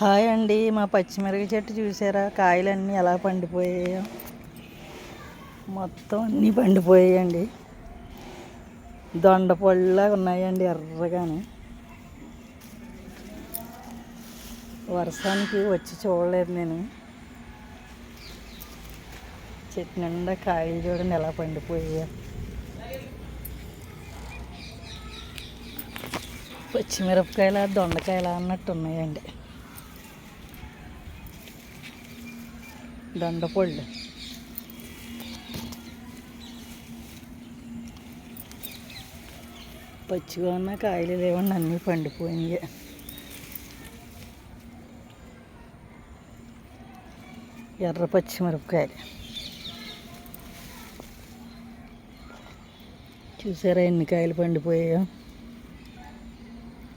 Hi అండి మా పచ్చిమిరప చెట్టు చూసారా? కాయలన్నీ ఎలా పండిపోయాయో. మొత్తం అన్నీ పండిపోయాయండి. దొండపళ్ళులాగా ఉన్నాయండి ఎర్రగానే. వర్షానికి వచ్చి చూడలేదు నేను. చెట్టు నిండా కాయలు చూడండి ఎలా పండిపోయాయో. పచ్చిమిరపకాయల దొండకాయల అన్నట్టు ఉన్నాయండి. దొండపళ్ళు. పచ్చిగా ఉన్న కాయలు లేవండి అన్నీ పండిపోయినాయి. ఎర్ర పచ్చిమిరపకాయలు చూసారా ఎన్ని కాయలు పండిపోయాయో?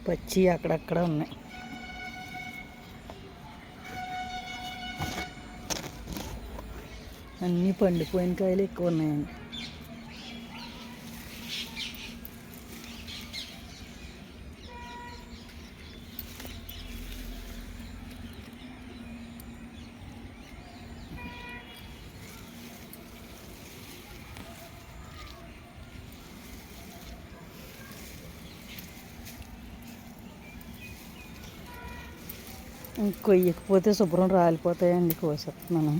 పచ్చి అక్కడక్కడ ఉన్నాయి. అన్నీ పండిపోయిన కాయలు ఎక్కువ ఉన్నాయండి. కొయ్యకపోతే శుభ్రం రాలిపోతాయండి కోసేస్తున్నాను